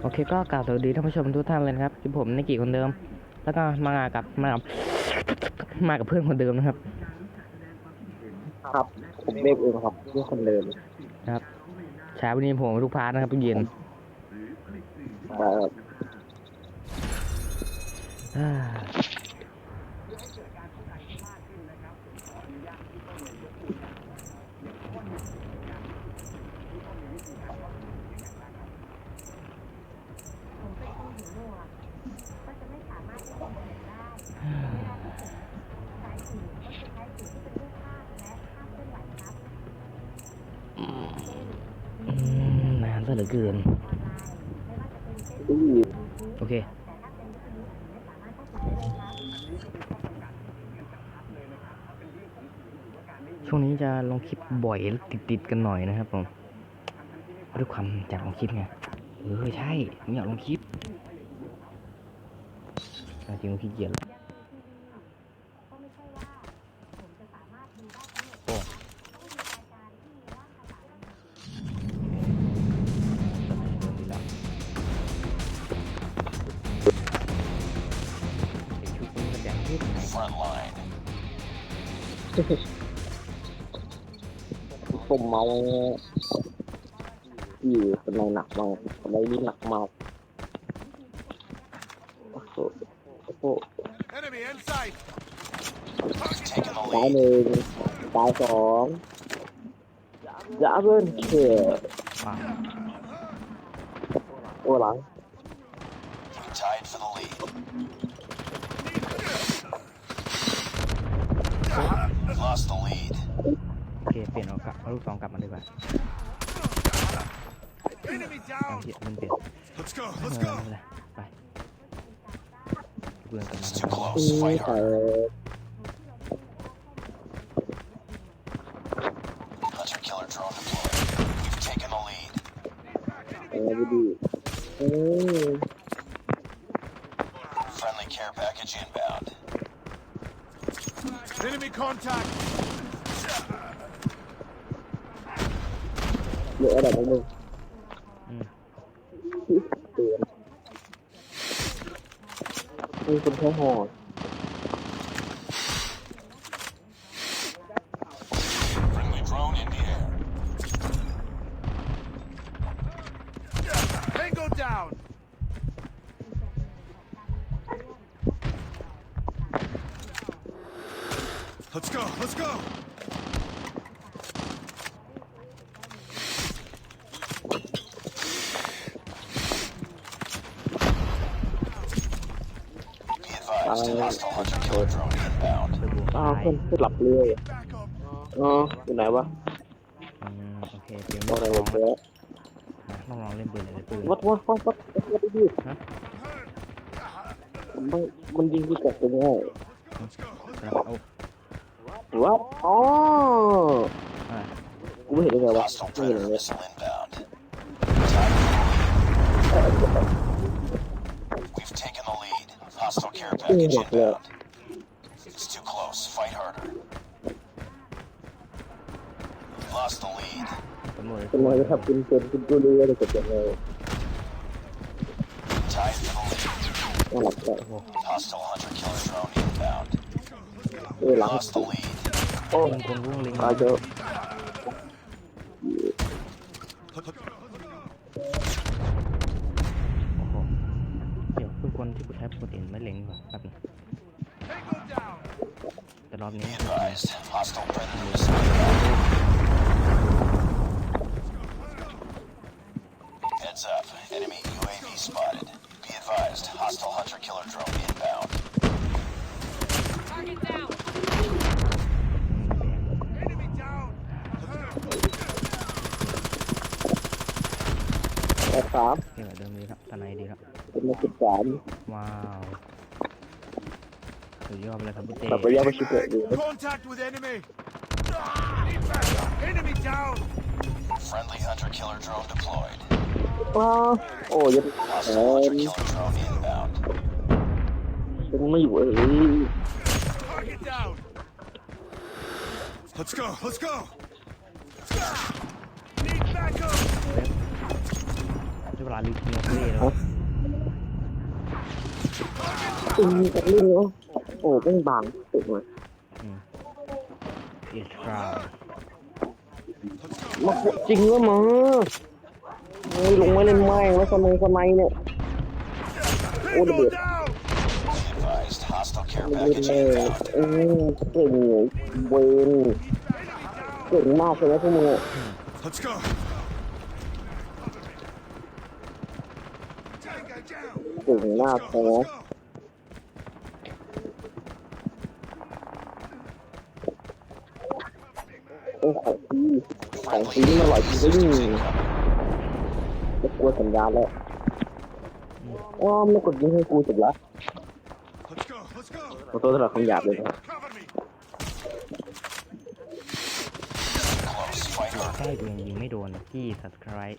โอเคก็กล่าวสวัสดีท่านผู้ชมทุกท่านเลยนะครับที่ผมนิกิคนเดิม แล้วก็มากับมากับมากับเพื่อนคนเดิมนะครับ ครับ ผมเมฆเองครับนี่คนเดิมนะครับเช้าวันนี้ผมทุกพาร์ทนะครับทุกเย็นเอ่ออ่า เหลือเกิน โอเค ช่วงนี้จะลงคลิปบ่อยติดๆกันหน่อยนะครับผมด้วยความอยากลงคลิปไง เออใช่ผมอยากลงคลิปจริงๆขี้เกียจ ผมเมาที่คนในหนักมากคนในนี่หนักมากโอ้โหโอ้โห Enemy in sight. Taking the ตาย lead. หนึ่งตายสองอย่าเพิ่นเขี่ยว้าวโอ้หลัง Tied for the lead. Lost the lead. โอเค เปลี่ยนเอากลับเอาลูกสองกลับมาดีกว่า Enemy เอาเหี้ยมันเปลี่ยน Let's go. ไม่ Let's เป็นไร go. ไม่เป็นไรไปเพื่อนกลับมา It's too แล้ว close. นี่ Fight แต่ hard. Hunter killer drone deployed. We've taken the lead. เออดีดีเออ Friendly care package inbound. Enemy contact. เหลืออะไรบ้างมึ Let's go. Let's go. Be advised, hostile hunter killer drone inbound. ไปบวกอ้าวตายเพื่อนขึ้นหลับเรืออะ Back up. อ๋ออยู่ไหนวะอืมโอเคเตรียมตรงไหนลวะองเพื่อนต้องลองเล่นปืนเลยปืนวัดวัดวัดวัดวัดดิฮะมันมันยิงที่กดตรงนี้ครับเอา วัดอ๋อ อ่า กูไม่เห็นได้ไงวะ Hostile ไม่เห็น predator เลย missile inbound. Tied for the lead. We've taken the lead. Hostile care package inbound. It's too close. Fight harder. Lost the lead. ตำรวจ เป็นไงครับคุณเป็นคุณกูรู้ว่าจะกดยังไง Tied for the lead. น่าหลับแต่ โอ้โห Hostile hunter killer drone inbound. เออหลัง Lost the lead. โอ้ลิงคนรุ่งลิงตายเจอโอ้โหเดี๋ยวเป็นคนที่กูใช้ปกติไม่เล็งดีกว่าแป๊บนึง Tango down. แต่รอบ Be นี้ แต่สาม นี่แหละเดิมดีครับตะไนดีครับ เป็นมาสิบสาม ว้าวสุดยอดไปเลยครับพี่เต้ แบบระยะประชิดเลยดี Contact with enemy. Enemy down. Friendly hunter killer drone deployed. ว้าวโอ้ยยังแ Hostile hunter อน killer drone inbound. ยังไม่อยู่เอ้ย Target down. Let's go. Let's go. Need backup. ใช่ปะ ลาลูกิโนเซ่แล้วตึงกับลิงเนาะโอ้แม่งบางสุดเลยอิสรามาปวดจริงวะมาเฮ้ยลงไม่เล่นแม่งแล้วสมัยสมัยเนี่ยโอ้ระเบิด Advised, hostile care ไม่เล่น package แม่ง inbound. เออเก่งเวนเก่งมากเลยนะพวกมึงอะ Let's go. เก่งมากเลยนะโอ้ของพี่ของพี่นี่อร่อยจริงไม่กลัวสัญญาณแล้วอ้อไม่กดยิงให้กูสุดละขอโทษสำหรับคำหยาบเลยนะ Cover me. Close. Fight hard. ใกล้ตัวเองยิงไม่โดนที่ subscribe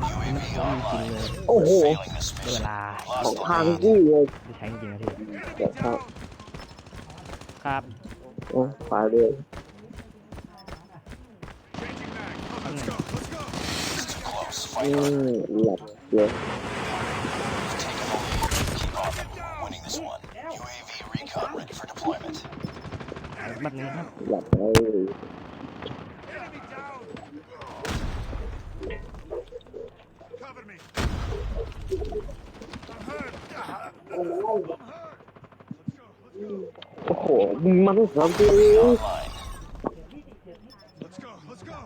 เดี๋ยว UAV online. โอ้โห Failing this เว mission. ลาของ Lost ทาง the lead. ที่เลยจะใช้จริงๆนะพี่เดี๋ยวครับครับโอ้ฝาเลย Changing mag. Let's go. Let's go. It's too close. อื Fight hard. มหลับเลย We've taken the lead. Keep on them. We're winning this one. UAV recon ready for deployment. แบบนี้นะครับหลับเลย Enemy down. Cover me. I'm hurt. I'm hurt. Let's go. Let's go. โอ้โหมึงมันสามตัว Online. Let's go. Let's go.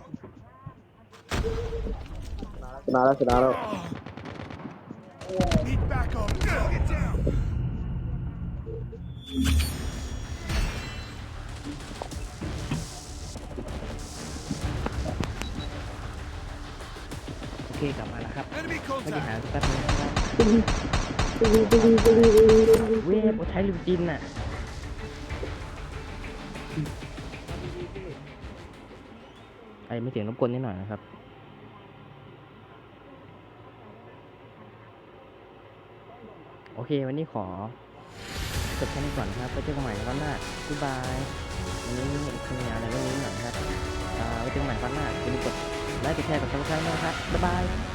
ชนะแล้วชนะแล้ว Need backup. Get down. โอเคกลับมาแล้วครับ Enemy ไม่ได้ contact. หาแป๊บนึงนะครับ ตึ้งตึ้งตึ้งตึ้งตึ้งตึ้งเวฟโอใช้ลิวจินน่ะไอ้ไม่เสียงรบกวนนิดหน่อยนะครับโอเค วันนี้ขอจบแค่นี้ก่อนครับไว้เจอกันใหม่ในวันหน้าบ๊ายบายวันนี้คืออะไรเรื่องนี้หน่อยนะครับอ่าไว้เจอกันใหม่วันหน้าอย่าลืมกดไลค์กดแชร์กดซับสไครต์นะครับบ๊ายบาย